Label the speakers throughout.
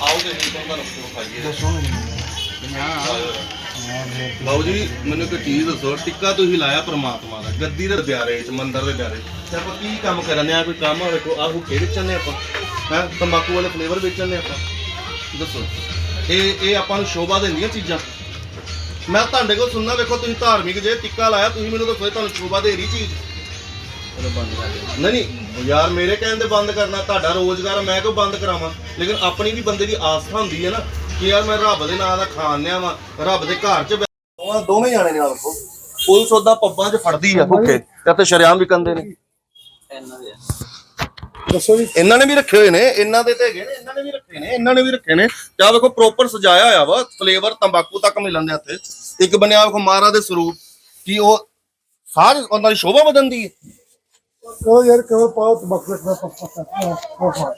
Speaker 1: ਆਓ ਤੇ ਜੀ ਖਾਈਏ ਮੈਨੂੰ ਇੱਕ ਚੀਜ਼ ਦੱਸੋ ਟਿੱਕਾ ਤੁਸੀਂ ਲਾਇਆ ਪ੍ਰਮਾਤਮਾ ਦਾ ਗੱਦੀ ਦੇ ਬਿਆਰੇ ਚ ਮੰਦਿਰ ਦੇ ਬਿਆਰੇ ਤੇ ਆਪਾਂ ਕੀ ਕੰਮ ਕਰਨੇ ਆ? ਕੋਈ ਕੰਮ ਹੋਵੇ ਕੋ ਆਹੂ ਕਿਹੜੇ ਚੰਨੇ ਆਪਾਂ? ਹੈ? ਤੰਬਾਕੂ ਵਾਲੇ ਫਲੇਵਰ ਵੇਚਣੇ ਆਪਾਂ। ਦੱਸੋ। ਇਹ ਇਹ ਆਪਾਂ ਨੂੰ ਸ਼ੋਭਾ ਦਿੰਦੀਆਂ ਚੀਜ਼ਾਂ। ਮੈਂ ਤੁਹਾਡੇ ਕੋਲ ਸੁਣਨਾ ਵੇਖੋ ਤੁਸੀਂ ਧਾਰਮਿਕ ਜੇ ਟਿੱਕਾ ਲਾਇਆ ਤੁਸੀਂ ਮੈਨੂੰ ਦੱਸੋ ਤੁਹਾਨੂੰ ਸ਼ੋਭਾ ਦੇ ਰਹੀ ਚੀਜ਼? ਨਹੀਂ ਨਹੀਂ ਉਹ ਯਾਰ ਮੇਰੇ ਕਹਿਣ ਦੇ ਬੰਦ ਕਰਨਾ ਤੁਹਾਡਾ ਰੋਜ਼ਗਾਰ ਆ, ਮੈਂ ਕਿਉਂ ਬੰਦ ਕਰਾਵਾਂ? ਲੇਕਿਨ ਆਪਣੀ ਵੀ ਬੰਦੇ ਦੀ ਆਸਥਾ ਹੁੰਦੀ ਹੈ ਨਾ ਕਿ ਯਾਰ ਮੈਂ ਰੱਬ ਦੇ ਨਾਂ ਦਾ ਖਾਣਿਆ ਵਾਂ ਰੱਬ ਦੇ ਘਰ 'ਚ ਬੈ- ਉਹ ਦੋਵੇਂ ਜਾਣੇ ਨੇ ਆਖੋ ਪੁਲਿਸ ਉਹਦਾ ਪੱਬਾਂ 'ਚ ਫੜਦੀ ਆ ਓਕੇ ਤੇ ਤੇ ਸ਼ਰਿਆਮ ਵੀ ਕੰਦੇ ਨੇ
Speaker 2: ਦੱਸੋ ਜੀ।
Speaker 1: ਇਹਨਾਂ ਨੇ ਵੀ ਰੱਖੇ ਹੋਏ ਨੇ ਇਹਨਾਂ ਦੇ ਤੇ ਹੈਗੇ ਨੇ ਇਹਨਾਂ ਨੇ ਵੀ ਰੱਖੇ ਨੇ ਇਹਨਾਂ ਨੇ ਵੀ ਰੱਖੇ ਨੇ। ਤੇ ਆਹ ਵੇਖੋ ਪ੍ਰੋਪਰ ਸਜਾਇਆ ਹੋਇਆ ਵਾ ਫਲੇਵਰ ਤੰਬਾਕੂ ਤੱਕ ਮਿਲਣ ਦੇ ਹੱਥੇ। ਇੱਕ ਬਣਿਆ ਵੇਖੋ ਮਹਾਰਾਜ ਦੇ ਸਰੂਪ ਕੀ ਉਹ ਸਾਰੀ ਉਹਨਾਂ ਦੀ ਸ਼ੋਭਾ ਵਧਣਦੀ ਹੈ।
Speaker 2: ਕਹੋ ਯਾਰ ਕਹੋ ਪਾਓ ਤਬਕਰ ਦਾ ਪਪਾ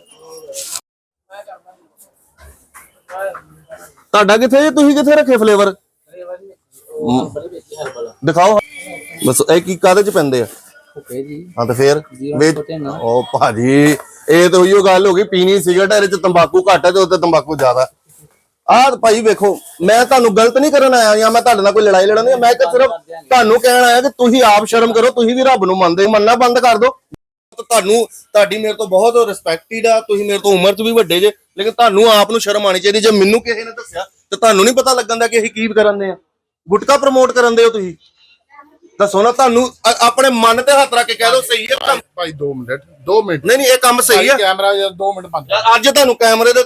Speaker 1: ਤੁਹਾਡਾ ਕਿੱਥੇ ਜੀ? ਤੁਸੀਂ ਕਿੱਥੇ ਰੱਖੇ ਫਲੇਵਰ ਦਿਖਾਓ। ਬਸ ਇਹ ਕੀ ਕਾਦੇ ਚ ਪੈਂਦੇ ਆ?
Speaker 3: ਓਕੇ ਜੀ।
Speaker 1: ਹਾਂ ਤੇ ਫੇਰ। ਉਹ ਭਾਜੀ ਇਹ ਤਾਂ ਉਹੀਓ ਗੱਲ ਹੋ ਗਈ ਪੀਣੀ ਸਿਗਰਟ ਇਹਦੇ ਚ ਤੰਬਾਕੂ ਘੱਟ ਹੈ ਤੇ ਉੱਤੇ ਤੰਬਾਕੂ ਜ਼ਿਆਦਾ। ਆਹ ਭਾਈ ਵੇਖੋ ਮੈਂ ਤੁਹਾਨੂੰ ਗਲਤ ਨਹੀਂ ਕਰਨ ਆਇਆ ਜਾਂ ਮੈਂ ਤੁਹਾਡੇ ਨਾਲ ਕੋਈ ਲੜਾਈ ਲੜਨ ਨਹੀਂ ਮੈਂ ਤਾਂ ਸਿਰਫ ਤੁਹਾਨੂੰ ਕਹਿਣ ਆਇਆ ਕਿ ਤੁਸੀਂ ਆਪ ਸ਼ਰਮ ਕਰੋ ਤੁਸੀਂ ਵੀ ਰੱਬ ਨੂੰ ਮੰਨਦੇ ਹੋ ਮੰਨਣਾ ਬੰਦ ਕਰ ਦਿਓ। ਤੁਹਾਨੂੰ ਤੁਹਾਡੀ ਮੇਰੇ ਤੋਂ ਬਹੁਤ ਰਿਸਪੈਕਟਡ ਆ ਤੁਸੀਂ ਮੇਰੇ ਤੋਂ ਉਮਰ 'ਚ ਵੀ ਵੱਡੇ ਜੇ ਲੇਕਿਨ ਤੁਹਾਨੂੰ ਆਪ ਨੂੰ ਸ਼ਰਮ ਆਣੀ ਚਾਹੀਦੀ ਜੇ ਮੈਨੂੰ ਕਿਸੇ ਨੇ ਦੱਸਿਆ ਤੇ ਤੁਹਾਨੂੰ ਨਹੀਂ ਪਤਾ ਲੱਗਣ ਦਾ ਕਿ ਅਸੀਂ ਕੀ ਕਰਨ ਦੇ ਆ। ਗੁਟਕਾ ਪ੍ਰਮੋਟ ਕਰਨ ਦੇ ਹੋ ਤੁਸੀਂ। ਦੱਸੋ ਨਾ ਤੁਹਾਨੂੰ ਆਪਣੇ ਮਨ ਤੇ ਹੱਥ ਰੱਖ ਕੇ ਕਹਿ ਦਿਓ ਸਹੀ ਹੈ
Speaker 2: ਭਾਈ 2 ਮਿੰਟ 2 ਮਿੰਟ।
Speaker 1: ਨਹੀਂ ਨਹੀਂ ਇਹ ਕੰਮ ਸਹੀ ਹੈ
Speaker 2: ਕੈਮਰਾ ਯਾਰ 2 ਮਿੰਟ ਬੰਦ
Speaker 1: ਅੱਜ ਤੁਹਾਨੂੰ ਕੈਮਰੇ ਦੇ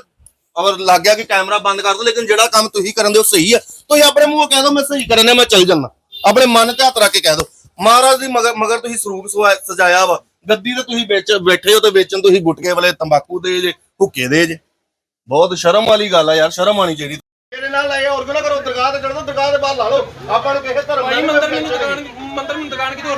Speaker 1: ਅਵਰ ਲੱਗ ਗਿਆ ਕਿ ਕੈਮਰਾ ਬੰਦ ਕਰ ਦੋ ਲੇਕਿਨ ਜਿਹੜਾ ਕੰਮ ਤੁਸੀਂ ਕਰਨ ਦੇ ਉਹ ਸਹੀ ਹੈ ਤੁਸੀਂ ਆਪਣੇ ਮੂੰਹੋਂ ਕਹਿ ਦਿਓ ਮੈਂ ਸਹੀ ਕਰਨ ਦੇ ਮੈਂ ਚੱਲ ਜਾਣਾ ਆਪਣੇ ਮਨ ਤੇ ਹੱਥ ਰੱਖ ਕੇ ਕਹਿ ਦਿਓ ਮਹਾਰਾਜ ਦੀ ਮਗਰ ਮਗਰ ਤੁਸੀਂ ਸਰੂਪ ਸਜਾਇਆ ਵਾ। ਗੱਦੀ ਤੇ ਤੁਸੀਂ ਵਿੱਚ ਬੈਠੇ ਹੋ ਤੇ ਵੇਚਣ ਤੁਸੀਂ ਗੁਟਕੇ ਵਾਲੇ ਤੰਬਾਕੂ ਦੇ ਜੇ ਹੁੱਕੇ ਦੇ ਜੇ। ਬਹੁਤ ਸ਼ਰਮ ਵਾਲੀ ਗੱਲ ਆ ਯਾਰ ਸ਼ਰਮ ਆਣੀ ਚਾਹੀਦੀ। ਮੇਰੇ ਨਾਲ ਲੈ ਹੋਰ ਨਾ ਕਰੋ? ਦਰਗਾਹ ਤੇ ਚੜ੍ਹੋ ਦਰਗਾਹ ਦੇ ਬਾਹਰ ਲਾ ਲਓ। ਆਪਾਂ ਨੂੰ ਕਿਸੇ ਧਰਮ ਨਾਲ
Speaker 4: ਮੰਦਰ ਮੈਨੂੰ ਦੁਕਾਨ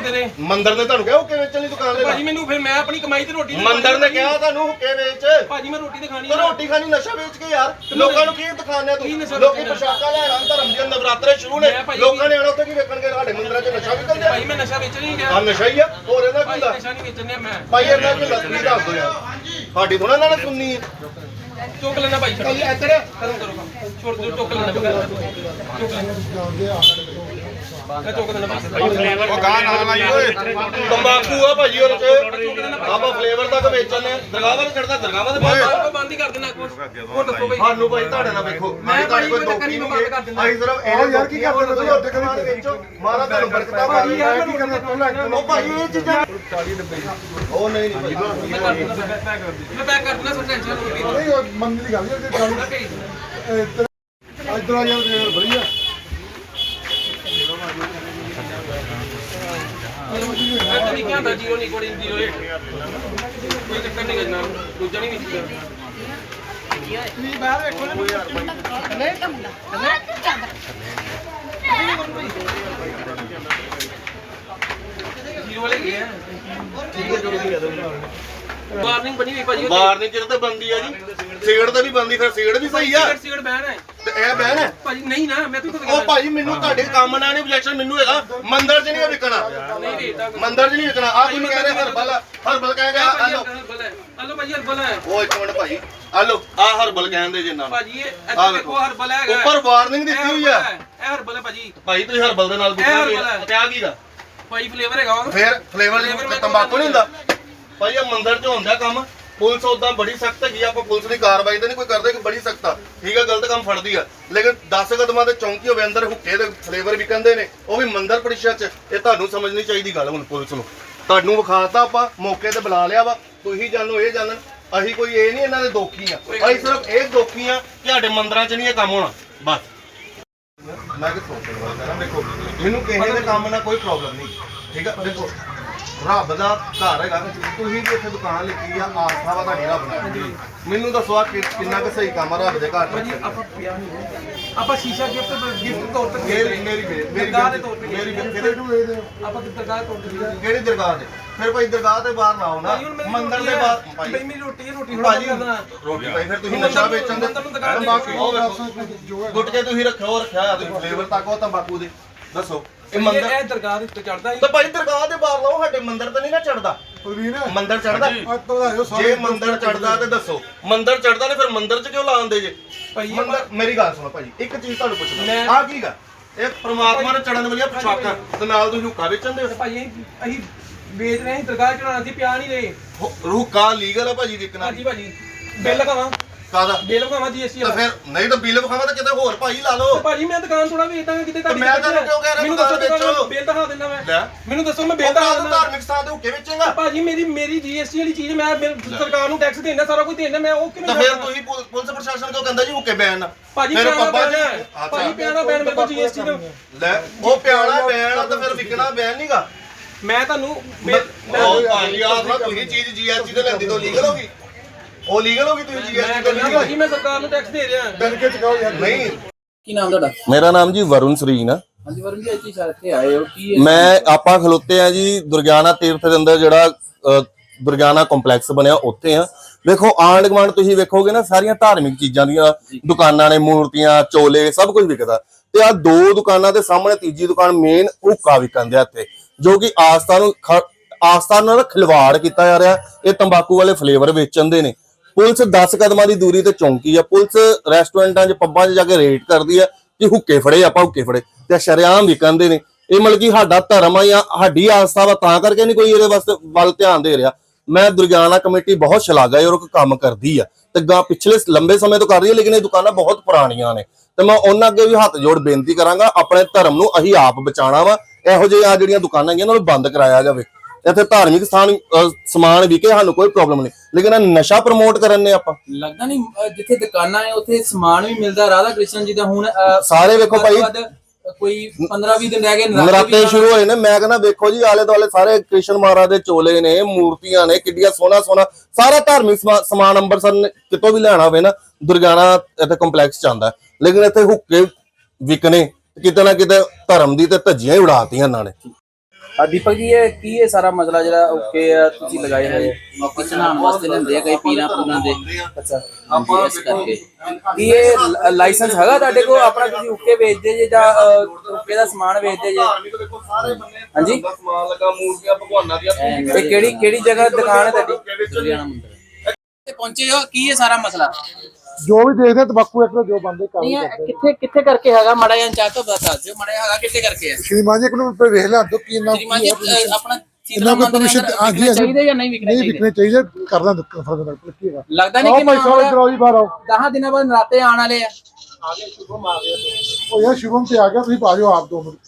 Speaker 4: ਮੰਦਰ ਮੈਨੂੰ ਦੁਕਾਨ ਕਿਤੇ ਹੋਰ ਦੇ ਦੇ
Speaker 1: ਮੰਦਰ ਨੇ ਤੁਹਾਨੂੰ ਕਿਹਾ ਹੁੱਕੇ ਵੇਚਣ ਦੀ ਦੁਕਾਨ ਦੇ
Speaker 4: ਭਾਜੀ ਮੈਨੂੰ ਫਿਰ ਮੈਂ ਆਪਣੀ ਕਮਾਈ ਤੇ ਰੋਟੀ ਤੇ
Speaker 1: ਮੰਦਰ ਨੇ ਕਿਹਾ ਤੁਹਾਨੂੰ ਹੁੱਕੇ ਵੇਚ।
Speaker 4: ਭਾਜੀ ਮੈਂ ਰੋਟੀ ਤੇ ਖਾਣੀ
Speaker 1: ਤੇ
Speaker 4: ਆ।
Speaker 1: ਰੋਟੀ ਖਾਣੀ ਨਸ਼ਾ ਵੇਚ ਕੇ ਯਾਰ। ਲੋਕਾਂ ਨੂੰ ਕੀ ਦਿਖਾਣਿਆ
Speaker 4: ਕੀ
Speaker 1: ਤੂੰ
Speaker 4: ਨਸ਼ਾ
Speaker 1: ਲੋਕੀ
Speaker 4: ਵੇਚਣਾ?
Speaker 1: ਪੋਸ਼ਾਕਾਂ ਲੈਣ ਆਉਣ ਧਰਮ ਦੀਆਂ ਨਵਰਾਤਰੇ ਸ਼ੁਰੂ ਨੇ।
Speaker 4: ਮੈਂ ਭਾਈ
Speaker 1: ਲੋਕਾਂ ਨੇ ਆਣਾ ਉੱਥੇ ਕੀ ਵੇਖਣਗੇ? ਸਾਡੇ ਮੰਦਿਰਾਂ 'ਚ ਨਸ਼ਾ ਵਿਕਣ ਦਿਆ
Speaker 4: ਭਾਈ ਮੈਂ ਨਸ਼ਾ ਵੇਚ ਨਹੀਂ
Speaker 1: ਆ
Speaker 4: ਗਿਆ
Speaker 1: ਨਸ਼ਾ ਹੀ ਆ। ਹੋਰ ਇਹਦਾ ਕੀ
Speaker 4: ਭਾਈ
Speaker 1: ਹੁੰਦਾ?
Speaker 4: ਨਸ਼ਾ ਨਹੀਂ ਵੇਚਣਿਆ ਮੈਂ।
Speaker 1: ਭਾਈ ਇਹਨਾਂ ਕੀ ਲੱਗੀ ਦੱਸ ਦੋ ਯਾਰ। ਸਾਡੀ ਥੋੜਾ ਇਹਨਾਂ ਨੇ ਸੁਣਨੀ ਹੈ
Speaker 4: ਚੁੱਕ ਲੈਣਾ ਭਾਈ ਛੱਡੋ ਇੱਧਰ। ਖਤਮ ਕਰੋ ਕੰਮ। ਛੋੜ ਦਿਓ ਚੁੱਕ ਲੈਣਾ ਚੁੱਕ ਲੈਣਾ।
Speaker 2: ਉਹ ਗਾਂ ਨਾਲ ਲਾਈ ਓਏ।
Speaker 1: ਤੰਬਾਕੂ ਆ ਭਾਜੀ ਉਹਦੇ 'ਚ। ਆਪਾਂ ਫਲੇਵਰ ਤੱਕ ਵੇਚਣੇ ਆ। ਦਰਗਾਹਾਂ ਤੇ ਚੜਦਾ ਦਰਗਾਹਾਂ ਦੇ ਬਾਹਰ
Speaker 4: ਬੰਦ ਹੀ ਕਰ ਦੇਣਾ ਹੋਰ ਦੱਸੋ ਭਾਈ।
Speaker 1: ਸਾਨੂੰ ਭਾਈ ਤੁਹਾਡੇ ਨਾਲ ਵੇਖੋ।
Speaker 4: ਮੈਂ
Speaker 1: ਤੁਹਾਡੇ
Speaker 4: ਭਾਈ
Speaker 1: ਕੋਈ ਦੋਖੀ
Speaker 4: ਮੈਂ
Speaker 1: ਨਹੀਂ
Speaker 4: ਕਰ ਦਿੰਦਾ।
Speaker 1: ਅਸੀਂ ਸਿਰਫ
Speaker 2: ਆਹ ਯਾਰ ਕੀ ਕਰਦੇ ਤੁਸੀਂ? ਉੱਥੇ ਕਦੀ
Speaker 1: ਵੇਚੋ। ਮਾਰਾ ਤੁਹਾਨੂੰ ਬਰਕਤਾਂ
Speaker 4: ਭਾਜੀ ਯਾਰ
Speaker 2: ਕੀ ਕਰਨਾ ਤੂੰ ਲੈ
Speaker 1: ਉਹ ਭਾਜੀ ਇਹ ਚੀਜ਼ਾਂ ਉਹ ਨਹੀਂ ਨਹੀਂ
Speaker 4: ਮੈਂ ਕਰ ਦਿੰਦਾ ਮੈਂ ਪੈਕ ਕਰ ਦਿੰਦਾ ਸਰ ਟੈਨਸ਼ਨ ਨਹੀਂ
Speaker 2: ਨਹੀਂ ਉਹ ਮੰਨ ਦੀ ਗੱਲ ਯਾਰ
Speaker 4: ਭੇਜ ਦਿਓ।
Speaker 2: ਇਧਰ ਆ। ਯਾਰ ਯਾਰ ਵਧੀਆ
Speaker 4: ਮੈਂ ਤਾਂ ਨਹੀਂ ਕਹਿੰਦਾ ਜੀਰੋ ਨਹੀਂ ਕੋੜੀ ਜੀਰੋ ਏਟ ਕੋਈ ਚੱਕਰ ਨਹੀਂ ਕਰਨਾ ਦੂਜਾ ਨਹੀਂ ਵਿੱਚ ਜੀਰੋ ਵਾਲੇ ਕੀ ਹੈ ਵਾਰਨਿੰਗ ਬਣੀ ਹੋਈ ਭਾਜੀ
Speaker 1: ਬਾਹਰ ਨਹੀਂ ਤੇ ਬੰਦੀ ਆ ਜੀ? ਸਿਗਰਟ ਤੇ ਵੀ ਬੰਦੀ ਫਿਰ ਸਿਗਰਟ ਵੀ ਸਹੀ ਆ।
Speaker 4: ਸਿਗਰਟ ਸਿਗਰਟ ਬੈਨ ਹੈ।
Speaker 1: ਤੇ ਇਹ ਬਹਿਣ ਹੈ
Speaker 4: ਭਾਜੀ ਨਹੀਂ ਨਾ ਮੈਂ ਤਾਂ
Speaker 1: ਉਹ ਭਾਜੀ ਮੈਨੂੰ ਤੁਹਾਡੇ ਕੰਮ ਨਾਲ ਨਹੀਂ objection ਮੈਨੂੰ ਹੈਗਾ ਮੰਦਰ 'ਚ ਨਹੀਂ ਇਹ ਵਿਕਣਾ।
Speaker 4: ਨਹੀਂ ਵੇਚਦਾ
Speaker 1: ਮੰਦਰ 'ਚ ਨਹੀਂ ਵਿਕਣਾ। ਆ ਤੁਸੀਂ ਕਹਿ ਰਹੇ ਹਰਬਲ ਆ। ਹਰਬਲ ਕਹਿ ਗਿਆ
Speaker 4: ਭਾਜੀ
Speaker 1: ਹਲੋ
Speaker 4: ਹਰਬਲ ਹੈ। ਹਲੋ ਭਾਜੀ ਹਰਬਲ ਹੈ।
Speaker 1: ਉਹ ਇੱਕ ਮਿੰਟ ਭਾਜੀ। ਹਲੋ ਆ ਹਰਬਲ ਕਹਿੰਦੇ ਜੇ ਨਾਮ
Speaker 4: ਭਾਜੀ ਇਹ
Speaker 1: ਆਹ
Speaker 4: ਇੱਥੇ
Speaker 1: ਵੇਖੋ।
Speaker 4: ਦੇਖੋ। ਹਰਬਲ ਹੈਗਾ।
Speaker 1: ਉੱਪਰ ਵਾਰਨਿੰਗ
Speaker 4: ਇਹ
Speaker 1: ਦਿੱਤੀ ਹੋਈ
Speaker 4: ਹਰਬਲ
Speaker 1: ਆ।
Speaker 4: ਹੈ, ਇਹ ਹਰਬਲ ਹੈ ਭਾਜੀ।
Speaker 1: ਭਾਈ ਤੁਸੀਂ ਹਰਬਲ ਦੇ ਨਾਲ
Speaker 4: ਇਹ ਹਰਬਲ ਹੈ।
Speaker 1: ਕਿਆ ਕੀਦਾ
Speaker 4: ਭਾਈ ਫਲੇਵਰ ਹੈਗਾ। ਵਾ।
Speaker 1: ਫਿਰ ਫਲੇਵਰ
Speaker 4: Flavor
Speaker 1: ਦੀ
Speaker 4: ਮੈਂ
Speaker 1: ਤੰਬਾਕੂ ਨਹੀਂ ਹੁੰਦਾ। ਭਾਈ ਇਹ ਮੰਦਰ 'ਚ ਹੁੰਦਾ ਕੰਮ। ਪੁਲਿਸ ਉਦਾਂ ਬੜੀ ਸਖਤ ਹੈਗੀ ਆ, ਆਪਾਂ ਪੁਲਿਸ ਦੀ ਕਾਰਵਾਈ ਤੇ ਨਹੀਂ ਕੋਈ ਕਰਦੇ ਕਿ ਬੜੀ ਸਖਤ ਆ। ਠੀਕ ਆ ਗਲਤ ਕੰਮ ਫੜਦੀ ਆ। ਲੇਕਿਨ 10 ਕਦਮਾਂ ਦੇ ਚੌਂਕੀ ਹੋਵੇ ਅੰਦਰ ਹੁੱਕੇ ਦੇ ਫਲੇਵਰ ਵੀ ਕਹਿੰਦੇ ਨੇ ਉਹ ਵੀ ਮੰਦਰ ਪਰਿਸ਼ਦ 'ਚ ਇਹ ਤੁਹਾਨੂੰ ਸਮਝਣੀ ਚਾਹੀਦੀ ਗੱਲ ਹੁਣ ਪੁਲਿਸ ਨੂੰ। ਤੁਹਾਨੂੰ ਵਿਖਾਤਾ ਆਪਾਂ ਮੌਕੇ ਤੇ ਬੁਲਾ ਲਿਆ ਵਾ ਤੁਸੀਂ ਜਾਣੋ ਇਹ ਜਾਣਨ। ਅਸੀਂ ਕੋਈ ਇਹ ਨਹੀਂ ਇਹਨਾਂ ਦੇ ਦੋਖੀ ਆ। ਅਸੀਂ ਸਿਰਫ ਇਹ ਦੋਖੀ ਆ ਕਿ ਸਾਡੇ ਮੰਦਰਾਂ 'ਚ ਨਹੀਂ ਇਹ ਕੰਮ ਹੋਣਾ। ਬਸ। ਮੈਂ ਕਿ ਸੋਚ ਰਿਹਾ ਕਰਾਂ ਦੇਖੋ ਮੈਨੂੰ ਕਿਸੇ ਦੇ ਕੰਮ ਨਾਲ ਕੋਈ ਪ੍ਰੋਬਲਮ ਨਹੀਂ। ਠੀਕ ਆ ਦੇਖੋ ਰੱਬ ਦਾ ਘਰ ਹੈਗਾ। ਤੁਸੀਂ ਵੀ ਇੱਥੇ ਦੁਕਾਨ ਲਿਖੀ ਆ ਆਸਥਾ ਵਾ ਤੁਹਾਡੀ ਰੱਬ ਨਾਲ ਮੈਨੂੰ ਦੱਸੋ ਆ ਕਿ- ਕਿੰਨਾ ਕੁ ਸਹੀ ਕੰਮ ਆ ਰੱਬ ਦੇ ਘਰ
Speaker 4: ਭਾਜੀ
Speaker 1: ਚ
Speaker 4: ਆਪਾਂ ਪਿਆ ਨਹੀਂ ਆਪਾਂ ਸ਼ੀਸ਼ਾ ਗਿਫਟ ਗਿਫਟ ਤੌਰ ਤੇ
Speaker 1: ਮੇਰੀ ਮੇਰੀ ਮੇਰੀ ਮੇਰੀ
Speaker 4: ਦਰਗਾਹ ਦੇ ਤੌਰ ਤੇ
Speaker 1: ਮੇਰੀ ਕਿਹੜੇ
Speaker 4: ਆਪਾਂ ਤੇ ਦਰਗਾਹ ਤੌਰ ਤੇ ਦੇ
Speaker 1: ਕਿਹੜੀ ਦਰਗਾਹ ਤੇ? ਫਿਰ ਭਾਈ ਦਰਗਾਹ ਤੇ ਬਾਹਰ ਲਾਓ ਨਾ।
Speaker 4: ਭਾਜੀ ਹੁਣ ਮੇਰੀ
Speaker 1: ਮੰਦਰ
Speaker 4: ਰੋਟੀ
Speaker 1: ਦੇ
Speaker 4: ਹੈ।
Speaker 1: ਬਾਹਰ
Speaker 4: ਭਾਈ
Speaker 1: ਭਾਈ
Speaker 4: ਮੇਰੀ ਰੋਟੀ ਹੈ ਰੋਟੀ ਹੁਣ
Speaker 1: ਭਾਜੀ
Speaker 4: ਕਰਨਾ
Speaker 1: ਰੋਟੀ ਭਾਈ ਫਿਰ ਤੁਸੀਂ ਨਸ਼ਾ
Speaker 4: ਨੂੰ-
Speaker 1: ਵੇਚਣ ਦੇ
Speaker 4: ਮੰਦਰ ਨੂੰ ਦੇ
Speaker 1: ਤੰਬਾਕੂ ਉਹ ਵੇਖੋ ਗੁਟਕੇ ਤੁਸੀਂ ਰੱਖਿਓ ਰੱਖਿਆ। ਹੋਇਆ ਤੁਸੀਂ ਫਲੇਵਰ ਤੱਕ ਉਹ ਤੰਬਾਕੂ ਦੇ। ਦੱਸੋ। ਇਹ ਮੰਦਰ
Speaker 4: ਇਹ ਦਰਗਾਹ ਦੇ ਉੱਤੇ ਚੜਦਾ
Speaker 1: ਤਾਂ ਭਾਈ ਦਰਗਾਹ ਦੇ ਬਾਹਰ ਲਾਓ ਸਾਡੇ ਮੰਦਰ ਤੇ ਨਹੀਂ ਨਾ ਚੜਦਾ
Speaker 2: ਪ੍ਰਵੀਨ
Speaker 1: ਮੰਦਰ ਚੜਦਾ
Speaker 2: ਅੱਜ ਤੋਂ ਆਇਓ
Speaker 1: ਜੇ ਮੰਦਰ ਚੜਦਾ ਤੇ ਦੱਸੋ। ਮੰਦਰ ਚੜਦਾ ਨੇ ਫਿਰ ਮੰਦਰ ਚ ਕਿਉਂ ਲਾਉਂਦੇ ਜੇ?
Speaker 4: ਭਾਈ
Speaker 1: ਮੰਦਰ ਮੇਰੀ ਗੱਲ ਸੁਣੋ ਭਾਜੀ ਇੱਕ ਚੀਜ਼ ਤੁਹਾਨੂੰ ਪੁੱਛਦਾ।
Speaker 4: ਮੈਂ-
Speaker 1: ਆ ਕੀ ਗਾ ਇਹ ਪ੍ਰਮਾਤਮਾ ਨੇ ਚੜਨ ਵਾਲੀਆਂ ਪੋਸ਼ਾਕਾਂ ਤੇ ਨਾਲ ਤੁਸੀਂ ਹੁੱਕਾ ਵੇਚਣ ਦੇ
Speaker 4: ਭਾਈ ਅਸੀਂ ਵੇਚ ਰਹੇ ਹਾਂ ਦਰਗਾਹ ਚੜਾਉਣਾ ਸੀ ਪਿਆ ਨਹੀਂ ਰਹੇ।
Speaker 1: ਹੁੱਕਾ ਲੀਗਲ ਆ ਭਾਜੀ ਵਿਕਣਾ
Speaker 4: ਹਾਂਜੀ ਭਾਜੀ। ਬਿੱਲ ਲਗਾਵਾਂ
Speaker 1: ਕਾਦਾ
Speaker 4: ਬਿੱਲ ਲਗਾਵਾਂ ਜੀਐਸਟੀ
Speaker 1: ਤਾਂ ਫਿਰ ਨਹੀਂ ਤਾਂ ਬਿੱਲ ਵਿਖਾਵਾ ਤਾਂ ਕਿਤੇ ਹੋਰ ਭਾਈ ਲਾ ਲਓ।
Speaker 4: ਭਾਜੀ ਮੈਂ ਦੁਕਾਨ ਥੋੜਾ ਵੇਚਦਾ ਕਿਤੇ ਤੁਹਾਡੀ
Speaker 1: ਮੈਂ ਤੁਹਾਨੂੰ ਕਿਉਂ ਕਹਿ ਰਿਹਾ
Speaker 4: ਮੈਨੂੰ
Speaker 1: ਦੁਕਾਨ
Speaker 4: ਦੱਸੋ ਦੁਕਾਨ
Speaker 1: ਵੇਚੋ।
Speaker 4: ਬਿੱਲ ਦਿਖਾ ਦਿੰਦਾ ਮੈਂ।
Speaker 1: ਲੈ।
Speaker 4: ਮੈਨੂੰ ਦੱਸੋ ਮੈਂ ਬਿੱਲ ਦਿਖਾ
Speaker 1: ਤਾਂ
Speaker 4: ਦਿੰਦਾ।
Speaker 1: ਧਾਰਮਿਕ ਸਥਾਨ ਤੇ ਹੁੱਕੇ ਵੇਚੇਗਾ।
Speaker 4: ਭਾਜੀ ਮੇਰੀ ਮੇਰੀ ਜੀਐਸਟੀ ਵਾਲੀ ਚੀਜ਼ ਮੈਂ ਸਰਕਾਰ ਨੂੰ ਟੈਕਸ ਦੇਣਾ ਸਾਰਾ ਕੁਝ ਦੇਣਾ ਮੈਂ ਉਹ ਕਿਵੇਂ
Speaker 1: ਤਾਂ ਫਿਰ? ਤੁਸੀਂ ਪੁਲ- ਪੁਲਿਸ ਪ੍ਰਸ਼ਾਸਨ ਕਿਉਂ ਕਹਿੰਦਾ ਜੀ ਹੁੱਕੇ ਬੈਨ? ਨਾ
Speaker 4: ਭਾਜੀ ਪਿਆਣਾ ਬੈਨ। ਭਾਜੀ ਪਿਆਣਾ ਬੈਨ ਮੇਰੇ ਕੋਲ ਜੀਐਸਟੀ ਦਾ।
Speaker 1: ਲੈ ਉਹ ਪਿਆਣਾ ਬੈਨ ਆ ਤਾਂ ਫਿਰ ਵਿਕਣਾ ਬੈਨ ਨਹੀਂਗਾ
Speaker 4: ਮੈਂ ਤੁਹਾਨੂੰ
Speaker 1: ਉਹ ਭਾਜੀ ਆਹ ਨਾ ਤੁਸੀਂ ਚੀਜ਼ ਜੀਐਸਟੀ ਤੇ ਲੈਂਦੀ ਤੋਂ ਲੀਗਲ ਹੋਗੀ ਉਹ ਲੀਗਲ ਹੋਗੀ ਤੁਸੀਂ
Speaker 4: ਮੈਂ
Speaker 1: ਜੀਐਸਟੀ
Speaker 4: ਕਹਿੰਦਾ ਭਾਜੀ ਮੈਂ ਸਰਕਾਰ ਨੂੰ ਟੈਕਸ ਦੇ ਰਿਹਾ।
Speaker 2: ਬੈਠ ਕੇ ਚਕਾਓ ਯਾਰ।
Speaker 1: ਨਹੀਂ।
Speaker 3: ਕੀ ਨਾਮ ਤੁਹਾਡਾ?
Speaker 1: ਮੇਰਾ ਨਾਮ ਜੀ ਵਰੁਣ ਸਰੀਨ ਆ।
Speaker 3: ਹਾਂਜੀ ਵਰੁਣ ਜੀ ਇੱਥੇ ਸ਼ਹਿਰ ਤੇ ਆਏ ਹੋ। ਕੀ ਇਹ-
Speaker 1: ਮੈਂ ਆਪਾਂ ਖਲੋਤੇ ਆ ਜੀ ਦੁਰਗਿਆਨਾ ਤੀਰਥ ਦੇ ਅੰਦਰ ਜਿਹੜਾ ਅ, ਦੁਰਗਿਆਨਾ ਕੰਪਲੈਕਸ ਬਣਿਆ ਉੱਥੇ ਆ। ਵੇਖੋ ਆਂਡ ਗਵਾਂਡ ਤੁਸੀਂ ਵੇਖੋਗੇ ਨਾ ਸਾਰੀਆਂ ਧਾਰਮਿਕ ਚੀਜ਼ਾਂ ਦੀਆਂ ਦੁਕਾਨਾਂ ਨੇ ਮੂਰਤੀਆਂ ਚੋਲੇ ਸਭ ਕੁਝ ਵਿਕਦਾ। ਤੇ ਆ ਦੋ ਦੁਕਾਨਾਂ ਦੇ ਸਾਹਮਣੇ ਤੀਜੀ ਦੁਕਾਨ ਮੇਨ ਹੁੱਕਾ ਵਿਕਣ ਦਿਆ ਇੱਥੇ ਜੋ ਕਿ ਆਸਥਾ ਨੂੰ ਖ- ਆਸਥਾ ਨਾਲ ਖਿਲਵਾੜ ਕੀਤਾ ਜਾ ਰਿਹਾ। ਇਹ ਤੰਬਾਕੂ ਵਾਲੇ ਫਲੇਵਰ ਵੇਚਣ ਦੇ ਨੇ। ਪੁਲਿਸ 10 ਕਦਮਾਂ ਦੀ ਦੂਰੀ ਤੇ ਚੌਂਕੀ ਆ, ਪੁਲਿਸ ਰੈਸਟੋਰੈਂਟਾਂ 'ਚ ਪੱਬਾਂ 'ਚ ਜਾ ਕੇ ਰੇਡ ਕਰਦੀ ਆ ਕਿ ਹੁੱਕੇ ਫੜੇ ਆਪਾਂ ਹੁੱਕੇ ਫੜੇ। ਤੇ ਸ਼ਰੇਆਮ ਵਿਕਣਦੇ ਨੇ, ਇਹ ਮਤਲਬ ਕਿ ਸਾਡਾ ਧਰਮ ਆ ਜਾਂ ਸਾਡੀ ਆਸਥਾ ਵਾ, ਤਾਂ ਕਰਕੇ ਨਹੀਂ ਕੋਈ ਇਹਦੇ ਵਾਸਤੇ ਵੱਲ ਧਿਆਨ ਦੇ ਰਿਹਾ। ਮੈਂ ਦੁਰਗਿਆਨਾ ਕਮੇਟੀ ਬਹੁਤ ਸ਼ਲਾਘਾ ਉਹ ਕੰਮ ਕਰਦੀ ਆ। ਤੇ ਗਾ ਪਿਛਲੇ ਲੰਬੇ ਸਮੇਂ ਤੋਂ ਕਰ ਰਹੀ ਹੈ ਲੇਕਿਨ ਇਹ ਦੁਕਾਨਾਂ ਬਹੁਤ ਪੁਰਾਣੀਆਂ ਨੇ। ਤੇ ਮੈਂ ਉਹਨਾਂ ਅੱਗੇ ਵੀ ਹੱਥ ਜੋੜ ਬੇਨਤੀ ਕਰਾਂਗਾ, ਆਪਣੇ ਧਰਮ ਨੂੰ ਅਸੀਂ ਆਪ ਬਚਾਉਣਾ ਵਾ। ਇਹੋ ਜਿਹੇ ਆ ਜਿਹੜੀਆਂ ਦੁਕਾਨਾਂ ਹੈਗੀਆਂ ਇਹਨਾਂ ਨੂੰ ਬੰਦ ਕਰਾਇਆ ਜਾਵੇ। ਇੱਥੇ ਧਾਰਮਿਕ ਸਥਾਨ ਅਹ, ਸਮਾਨ ਵਿਕੇ ਸਾਨੂੰ ਕੋਈ ਪ੍ਰੋਬਲਮ ਨਹੀਂ। ਲੇਕਿਨ ਇਹ ਨਸ਼ਾ ਪ੍ਰਮੋਟ ਕਰਨ ਨੇ ਆਪਾਂ।
Speaker 3: ਲੱਗਦਾ ਨਹੀਂ ਅਹ ਜਿੱਥੇ ਦੁਕਾਨਾਂ ਹੈ ਉੱਥੇ ਸਮਾਨ ਵੀ ਮਿਲਦਾ। ਰਾਧਾ ਕ੍ਰਿਸ਼ਨ ਜੀ ਦਾ ਹੁਣ ਅਹ,
Speaker 1: ਸਾਰੇ ਵੇਖੋ ਭਾਈ।
Speaker 3: ਵੱਧ ਕੋਈ 15 20 ਦਿਨ ਰਹਿ ਗਏ ਨਰਾਤੇ
Speaker 1: ਨਰਾਤੇ ਸ਼ੁਰੂ ਹੋਏ ਨੇ। ਮੈਂ ਕਹਿੰਦਾ ਵੇਖੋ ਜੀ ਆਲੇ ਦੁਆਲੇ ਸਾਰੇ ਕ੍ਰਿਸ਼ਨ ਮਹਾਰਾਜ ਦੇ ਚੋਲੇ ਨੇ ਮੂਰਤੀਆਂ ਨੇ ਕਿੱਡੀਆਂ ਸੋਹਣਾ ਸੋਹਣਾ ਸਾਰਾ ਧਾਰਮਿਕ ਸਮਾ- ਸਮਾਨ ਅੰਮ੍ਰਿਤਸਰ ਨੇ ਕਿਤੋਂ ਵੀ ਲੈਣਾ ਹੋਵੇ ਨਾ ਦੁਰਗਿਆਨਾ ਇੱਥੇ ਕੰਪਲੈਕਸ ਚ ਆਉਂਦਾ। ਹੈ। ਲੇਕਿਨ ਇੱਥੇ ਹੁੱਕੇ ਵਿਕਨੇ ਕਿਤੇ ਨਾ ਕਿਤੇ ਧਰਮ ਦੀ ਤੇ ਧੱਜੀਆਂ ਹੀ ਉਡਾਤੀਆਂ ਇਹਨਾਂ ਨੇ।
Speaker 3: ਆ ਦੀਪਕ ਜੀ ਇਹ ਕੀ ਇਹ ਸਾਰਾ ਮਸਲਾ ਜਿਹੜਾ ਓਕੇ ਆ ਤੁਸੀਂ ਲਗਾਏ ਹੋਏ? ਵਾਪਸ ਚੜਾਉਣ ਵਾਸਤੇ ਲੈਂਦੇ ਆ ਕਈ ਪੀਣਾ ਪੂਣਾ ਦੇ। ਅੱਛਾ। ਆਪਾਂ ਇਸ ਕਰਕੇ। ਕੀ ਇਹ ਲਾਇਸੈਂਸ ਹੈਗਾ ਤੁਹਾਡੇ ਕੋਲ? ਆਪਣਾ ਤੁਸੀਂ ਉੱਕੇ ਵੇਚਦੇ ਜੇ ਜਾਂ ਉੱਕੇ ਦਾ ਸਮਾਨ ਵੇਚਦੇ ਜੇ? ਹਾਂਜੀ।
Speaker 1: ਸਮਾਨ ਲੱਗਾ ਮੂਰਤੀਆਂ ਭਗਵਾਨਾਂ ਦੀਆਂ
Speaker 3: ਇਹ ਕਿਹੜੀ ਕਿਹੜੀ ਜਗ੍ਹਾ ਦੁਕਾਨ ਹੈ ਤੁਹਾਡੀ? ਲੁਧਿਆਣਾ ਮੰਦਰ। ਤੇ ਪਹੁੰਚੇ ਹੋ? ਕੀ ਇਹ ਸਾਰਾ ਮਸਲਾ?
Speaker 2: ਜੋ ਵੀ ਦੇਖਦੇ ਆ, ਤੰਬਾਕੂ ਇੱਕ ਜੋ ਬੰਦੇ ਕਰ
Speaker 3: ਨਹੀਂ ਇਹ ਕਿੱਥੇ ਕਿੱਥੇ ਕਰਕੇ ਹੈਗਾ? ਮੜਾ ਜਾਂ ਚਾਹ ਤੋਂ ਦੱਸ ਦਿਓ। ਮੜਾ ਹੈਗਾ ਕਿੱਥੇ ਕਰਕੇ ਹੈ
Speaker 2: ਸ਼੍ਰੀਮਾਨ ਜੀ ਇੱਕ ਨੂੰ ਵੇਖ ਲਿਆ ਦੋ ਕੀ ਨਾਮ
Speaker 3: ਸ਼੍ਰੀਮਾਨ ਜੀ ਆਪਣਾ
Speaker 2: ਇਹਨਾਂ ਕੋਈ ਹਾਂਜੀ,
Speaker 3: ਵਿਕਣੇ
Speaker 2: ਹਾਂਜੀ।
Speaker 3: ਚਾਹੀਦੇ ਜਾਂ ਨਹੀਂ ਵਿਕਣੇ
Speaker 2: ਨਹੀਂ
Speaker 3: ਚਾਹੀਦੇ?
Speaker 2: ਵਿਕਣੇ ਚਾਹੀਦੇ ਕਰਦਾ ਦੁੱਖ ਫਰਦ ਨਾਲ ਕੀ ਹੈਗਾ
Speaker 3: ਲੱਗਦਾ ਨਹੀਂ
Speaker 2: ਆਓ
Speaker 3: ਕਿ
Speaker 2: ਭਾਈ ਸਾਹਿਬ ਇੱਧਰ ਆਓ ਜੀ ਬਾਹਰ ਆਓ।
Speaker 3: 10 ਦਿਨਾਂ ਬਾਅਦ ਨਰਾਤੇ ਆਉਣ ਵਾਲੇ ਆ।
Speaker 2: ਉਹ ਯਾਰ ਸ਼ੁਭਮ ਤੇ ਆ ਗਿਆ ਤੁਸੀਂ ਬਾਜੋ ਆਪ ਦੋ ਮਿੰਟ।